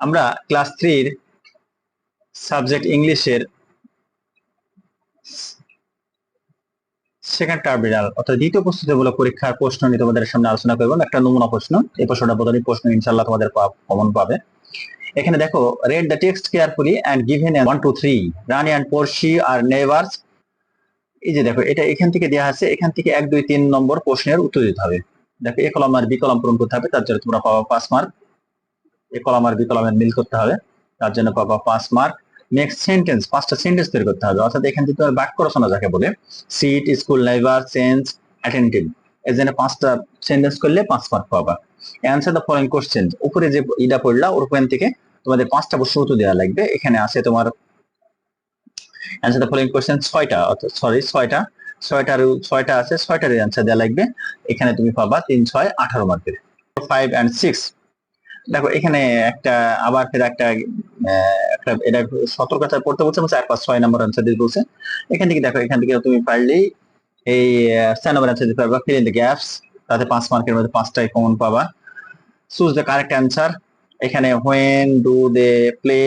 আমরা ক্লাস থ্রির সাবজেক্ট ইংলিশের সেকেন্ড টার্মিনাল অর্থাৎ দ্বিতীয় প্রস্তুতিমূলক পরীক্ষার প্রশ্ন নিয়ে তোমাদের সামনে আলোচনা করব একটা নমুনা প্রশ্ন। এই প্রশ্নটা প্রধানিক প্রশ্ন ইনশাল্লাহ তোমাদের কমন পাবে। এখানে দেখো read the text carefully and given one two three Rani and Porshi are neighbours এই যে দেখো, এটা এখান থেকে দেওয়া আছে, এখান থেকে এক, দুই, তিন নম্বর প্রশ্নের উত্তর দিতে হবে। দেখো, এ কলম আর বি কলম পূরণ করতে হবে, তার জন্য তোমরা পাবা পাঁচ মার্ক এ কলম আর বি কলমের মিল করতে হবে, তার জন্য পাবা পাঁচ মার্ক নেক্সট সেন্টেন্স পাঁচটা সেন্টেন্স তৈরি করতে হবে, অর্থাৎ এখান থেকে তোমার বাক্য রচনা যাকে বলে sit school never change attentive এই জন্য পাঁচটা সেন্টেন্স করলে পাঁচ মার্ক পাবা। অ্যান্সার দ্য ফলোইং কোশ্চেন উপরে যে ইটা পড়লা ওখান থেকে তোমাদের পাঁচটা প্রশ্ন উত্তর দেওয়া লাগবে। এখানে আছে তোমার অ্যান্সার দ্য ফলোইং কোশ্চেন ছয়টা, অর্থাৎ সরি ছয়টা। ছয়টার ছয়টা আছে ছয়টার অ্যান্সার দেওয়া লাগবে। এখানে তুমি পাবা তিন, ছয়, আঠারো মার্কের ফাইভ অ্যান্ড সিক্স দেখো, এখানে একটা আবার ফের একটা একটা এটা সতর্কতা পড়তে বলছে চার পাঁচ, ছয় নম্বর অ্যান্সার দিতে বলছে। এখান থেকে দেখো, এখান থেকে তুমি পারলেই এই ছয় নম্বর অ্যান্সার দিতে পারবা। ফিল দ্য গ্যাপস তাতে পাঁচ মার্কের মধ্যে পাঁচটাই কমন পাবা। চুজ দ্য কারেক্ট অ্যান্সার এখানে হোয়েন ডু দে প্লে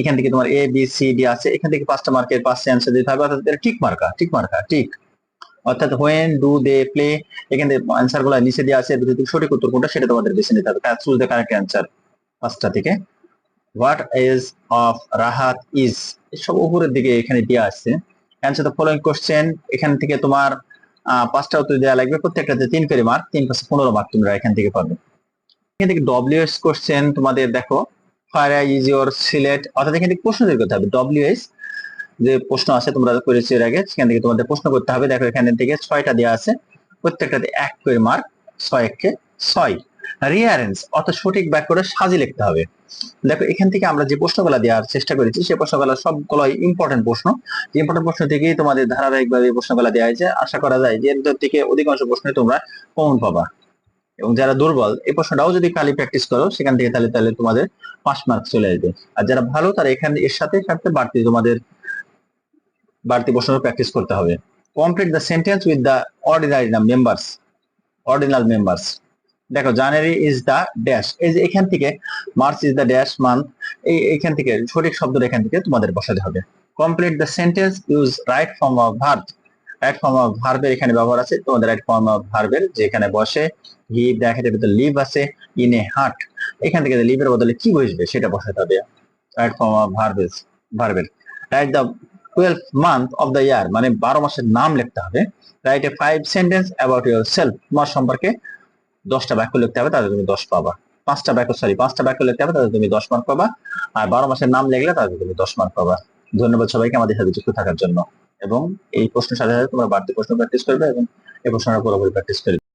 এখান থেকে তোমার এ বি সি ডি আছে। এখান থেকে পাঁচটা মার্কের পাঁচটা অ্যান্সার দিতে হবে অর্থাৎ টিক মার্কা টিক মার্কা টিক অর্থাৎ হোয়েন ডু দে প্লে এখানে অ্যান্সারগুলো নিচে দিয়ে ভিতরে থেকে সঠিক উত্তর কোনটা, সেটা তোমাদের বেছে নিতে হবে। চুজ দ্য কারেক্ট অ্যান্সার পাঁচটা থেকে। What is of Rahat is সব উপরের দিকে এখানে দেওয়া আছে অ্যান্সার দ্য ফলোইং কোশ্চেন এখান থেকে তোমার পাঁচটা উত্তর দেওয়া লাগবে। প্রত্যেকটাতে তিন করে মার্ক তিন পাঁচ পনেরো মার্ক তোমরা এখান থেকে পাবে। এখান থেকে ডব্লিউএস কোশ্চেন তোমাদের দেখো। ফায়ার ইজ ইউর সিলেট অর্থাৎ এখান থেকে প্রশ্ন তৈরি করতে হবে। ডব্লিউএস যে প্রশ্ন আছে তোমরা করেছ এর আগে, সেখান থেকে তোমাদের প্রশ্ন করতে হবে। দেখো এখান থেকে ছয়টা দেওয়া আছে, প্রত্যেকটাতে এক করে মার্ক ছয় একে ছয়। রিয়ারেন্স অর্থাৎ সঠিক বাক্যটা সাজি লিখতে হবে। দেখো এখান থেকে আমরা যে প্রশ্নগুলো দেওয়ার চেষ্টা করেছি সেই প্রশ্নগুলো সবগুলো ইম্পর্টেন্ট প্রশ্ন। ইম্পর্টেন্ট প্রশ্ন থেকেই তোমাদের ধারাবাহিকভাবে প্রশ্নগুলো দেওয়া হয়েছে, আশা করা যায় যে এর থেকে অধিকাংশ প্রশ্নে তোমরা কমন পাবা। এবং যারা দুর্বল, এই প্রশ্নটাও যদি খালি প্র্যাকটিস করো, সেখান থেকে তাহলে তাহলে তোমাদের পাঁচ মার্ক চলে আসবে। আর যারা ভালো, তারা এখানে এর সাথে সাথে বাড়তি তোমাদের বাড়তি প্রশ্ন প্র্যাকটিস করতে হবে। Complete the sentence with the ordinary members ordinal members দেখো জানুয়ারি ইজ দ্য ড্যাশ এই যে এখান থেকে March is the dash month এই এখান থেকে, সঠিক শব্দটা এখান থেকে তোমাদের বসাতে হবে। Complete the sentence use right form of verb right form of ভার্বের এখানে ব্যবহার আছে। তোমাদের রাইট ফর্ম অফ ভার্বের যেখানে বসে হি ব্র্যাকেটের ভিতরে লিভ আছে ইন এ হার্ট এখান থেকে লিভের বদলে কি বসবে সেটা বসাতে হবে। রাইট ফর্ম অফ ভার্বেস ভার্বের write the twelve month of the year মানে বারো মাসের নাম লিখতে হবে write a five sentence about yourself তোমার সম্পর্কে দশটা বাক্য লিখতে হবে, তাহলে তুমি দশ পাবা। পাঁচটা বাক্য সরি পাঁচটা বাক্য লিখতে হবে, তাহলে তুমি দশ মার্ক পাবা, আর বারো মাসের নাম লিখলে তাহলে তুমি দশ মার্ক পাবা। ধন্যবাদ সবাইকে আমাদের সাথে যুক্ত থাকার জন্য। এবং এই প্রশ্নের সাথে সাথে তোমরা বাড়তি প্রশ্ন প্র্যাকটিস করবে এবং এই প্রশ্নটা পুরোপুরি প্র্যাকটিস করবে